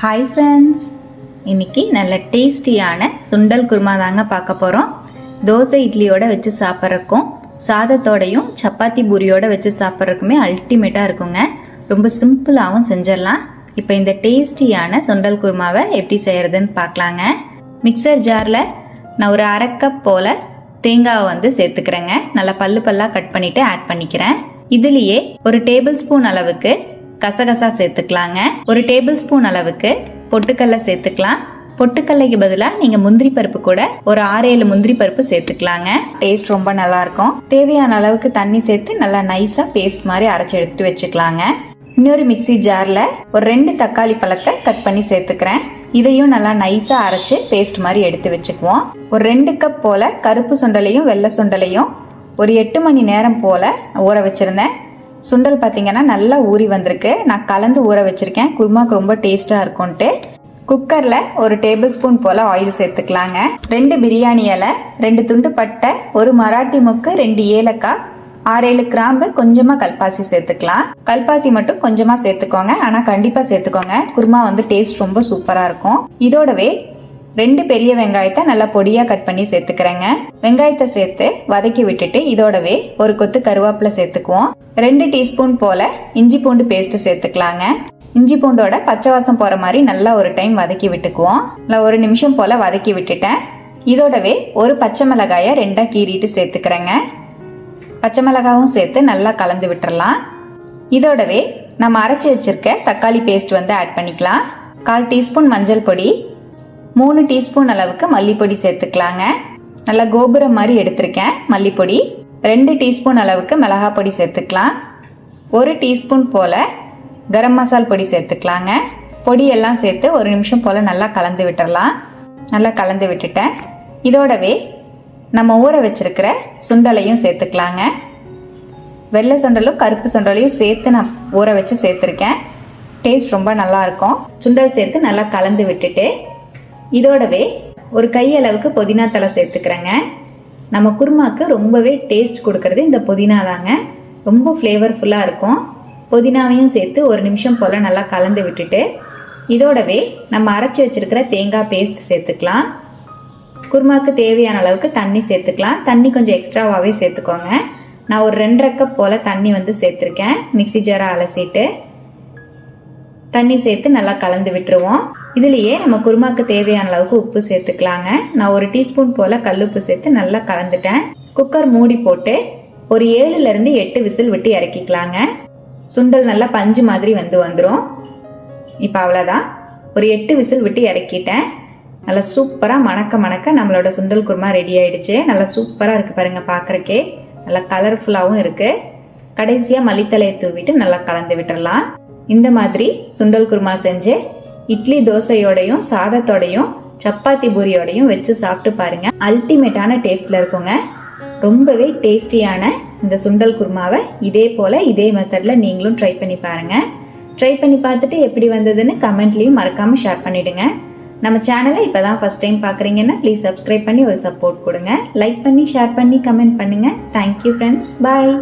Hi friends இன்னைக்கு நல்ல டேஸ்டியான சுண்டல் குருமா தாங்க பார்க்க போகிறோம் தோசை இட்லியோட வச்சு சாப்பிட்றக்கும் சாதத்தோடையும் சப்பாத்தி பூரியோட வச்சு சாப்பிட்றக்குமே அல்டிமேட்டாக இருக்குங்க. ரொம்ப சிம்பிளாகவும் செஞ்சிடலாம். இப்போ இந்த டேஸ்டியான சுண்டல் குருமாவை எப்படி செய்கிறதுன்னு பார்க்கலாங்க. மிக்சர் ஜாரில் நான் ஒரு அரை கப் போல் தேங்காவை வந்து சேர்த்துக்கிறேங்க. நல்லா பல்லு பல்லாக கட் பண்ணிவிட்டு ஆட் பண்ணிக்கிறேன். இதுலேயே ஒரு டேபிள் ஸ்பூன் அளவுக்கு கசகசா சேர்த்துக்கலாங்க. ஒரு டேபிள் ஸ்பூன் அளவுக்கு பொட்டுக்கல்ல சேர்த்துக்கலாம். பொட்டுக்கல்லைக்கு பதிலாக நீங்கள் முந்திரி பருப்பு கூட ஒரு ஆறு ஏழு முந்திரி பருப்பு சேர்த்துக்கலாங்க. டேஸ்ட் ரொம்ப நல்லா இருக்கும் தேவையான அளவுக்கு தண்ணி சேர்த்து நல்லா நைஸாக பேஸ்ட் மாதிரி அரைச்சி எடுத்து வச்சுக்கலாங்க. இன்னொரு மிக்ஸி ஜாரில் ஒரு ரெண்டு தக்காளி பழத்தை கட் பண்ணி சேர்த்துக்கிறேன். இதையும் நல்லா நைஸாக அரைச்சி பேஸ்ட் மாதிரி எடுத்து வச்சுக்குவோம். ஒரு ரெண்டு கப் போல் கருப்பு சுண்டலையும் வெள்ளை சுண்டலையும் ஒரு எட்டு மணி நேரம் போல் ஊற வச்சுருந்தேன். சுண்டல் பார்த்தீங்கன்னா நல்லா ஊறி வந்திருக்கு. நான் கலந்து ஊற வச்சுருக்கேன். குருமாக்கு ரொம்ப டேஸ்ட்டாக இருக்கும்ன்ட்டு குக்கரில் ஒரு டேபிள் ஸ்பூன் போல் ஆயில் சேர்த்துக்கலாங்க. ரெண்டு பிரியாணி இலை ரெண்டு துண்டு பட்டை ஒரு மராட்டி முக்கு ரெண்டு ஏலக்காய் ஆறேழு கிராம்பு கொஞ்சமாக கல்பாசி சேர்த்துக்கலாம். கல்பாசி மட்டும் கொஞ்சமாக சேர்த்துக்கோங்க. ஆனால் கண்டிப்பாக சேர்த்துக்கோங்க. குருமா வந்து டேஸ்ட் ரொம்ப சூப்பராக இருக்கும். இதோடவே ரெண்டு பெரிய வெங்காயத்தை நல்லா பொடியாக கட் பண்ணி சேர்த்துக்கிறேங்க. வெங்காயத்தை சேர்த்து வதக்கி விட்டுட்டு இதோடவே ஒரு கொத்து கருவேப்பிலை சேர்த்துக்குவோம். ரெண்டு டீஸ்பூன் போல இஞ்சி பூண்டு பேஸ்ட் சேர்த்துக்கலாங்க. இஞ்சி பூண்டோட பச்சை வாசம் போகிற மாதிரி நல்லா ஒரு டைம் வதக்கி விட்டுக்குவோம். இல்லை ஒரு நிமிஷம் போல் வதக்கி விட்டுட்டேன். இதோடவே ஒரு பச்சை மிளகாயை ரெண்டாக கீறிட்டு சேர்த்துக்கிறேங்க. பச்சை மிளகாவும் சேர்த்து நல்லா கலந்து விட்டுறலாம். இதோடவே நம்ம அரைச்சி வச்சிருக்க தக்காளி பேஸ்ட் வந்து ஆட் பண்ணிக்கலாம். கால் டீஸ்பூன் மஞ்சள் பொடி மூணு டீஸ்பூன் அளவுக்கு மல்லிப்பொடி சேர்த்துக்கலாங்க. நல்லா கோபுரம் மாதிரி எடுத்திருக்கேன் மல்லிப்பொடி. ரெண்டு டீஸ்பூன் அளவுக்கு மிளகா பொடி சேர்த்துக்கலாம். ஒரு டீஸ்பூன் போல் கரம் மசால் பொடி சேர்த்துக்கலாங்க. பொடி எல்லாம் சேர்த்து ஒரு நிமிஷம் போல் நல்லா கலந்து விட்டுறலாம். நல்லா கலந்து விட்டுட்டேன். இதோடவே நம்ம ஊற வச்சிருக்கிற சுண்டலையும் சேர்த்துக்கலாங்க. வெள்ளை சுண்டலும் கருப்பு சுண்டலையும் சேர்த்து நான் ஊற வச்சு சேர்த்துருக்கேன். டேஸ்ட் ரொம்ப நல்லா இருக்கும். சுண்டல் சேர்த்து நல்லா கலந்து விட்டுட்டு இதோடவே ஒரு கையளவுக்கு புதினா தலை சேர்த்துக்கிறேங்க. நம்ம குருமாக்கு ரொம்பவே டேஸ்ட் கொடுக்கறது இந்த புதினா தாங்க. ரொம்ப ஃப்ளேவர்ஃபுல்லாக இருக்கும். புதினாவையும் சேர்த்து ஒரு நிமிஷம் போல் நல்லா கலந்து விட்டுட்டு இதோடவே நம்ம அரைச்சி வச்சிருக்கிற தேங்காய் பேஸ்ட் சேர்த்துக்கலாம். குருமாக்கு தேவையான அளவுக்கு தண்ணி சேர்த்துக்கலாம். தண்ணி கொஞ்சம் எக்ஸ்ட்ராவாகவே சேர்த்துக்கோங்க. நான் ஒரு ரெண்டரை கப் போல் தண்ணி வந்து சேர்த்துருக்கேன். மிக்ஸி ஜாரை அலசிட்டு தண்ணி சேர்த்து நல்லா கலந்து விட்டுருவோம். இதுலேயே நம்ம குருமாக்கு தேவையான அளவுக்கு உப்பு சேர்த்துக்கலாங்க. நான் ஒரு டீஸ்பூன் போல் கல்லுப்பு சேர்த்து நல்லா கலந்துட்டேன். குக்கர் மூடி போட்டு ஒரு ஏழுலேருந்து எட்டு விசில் விட்டு இறக்கிக்கலாங்க. சுண்டல் நல்லா பஞ்சு மாதிரி வந்து வந்துடும் இப்போ அவ்வளோதான் ஒரு எட்டு விசில் விட்டு இறக்கிட்டேன். நல்லா சூப்பராக மணக்க மணக்க நம்மளோட சுண்டல் குருமா ரெடி ஆயிடுச்சு. நல்லா சூப்பராக இருக்குது பாருங்கள் பார்க்குறக்கே நல்லா கலர்ஃபுல்லாகவும் இருக்குது கடைசியாக மல்லித்தலையை தூவிட்டு நல்லா கலந்து விட்டுடலாம் இந்த மாதிரி சுண்டல் குருமா செஞ்சு இட்லி தோசையோடையும் சாதத்தோடையும் சப்பாத்தி பூரியோடையும் வச்சு சாப்பிட்டு பாருங்கள் அல்டிமேட்டான டேஸ்ட்டில் இருக்குங்க. ரொம்பவே டேஸ்டியான இந்த சுண்டல் குருமாவை இதே போல் இதே மெத்தடில் நீங்களும் ட்ரை பண்ணி பாருங்கள் ட்ரை பண்ணி பார்த்துட்டு எப்படி வந்ததுன்னு கமெண்ட்லேயும் மறக்காமல் ஷேர் பண்ணிவிடுங்க நம்ம சேனலை இப்போ தான் ஃபர்ஸ்ட் டைம் பார்க்குறீங்கன்னா ப்ளீஸ் சப்ஸ்கிரைப் பண்ணி ஒரு சப்போர்ட் கொடுங்க. லைக் பண்ணி ஷேர் பண்ணி கமெண்ட் பண்ணுங்கள் தேங்க்யூ ஃப்ரெண்ட்ஸ் பாய்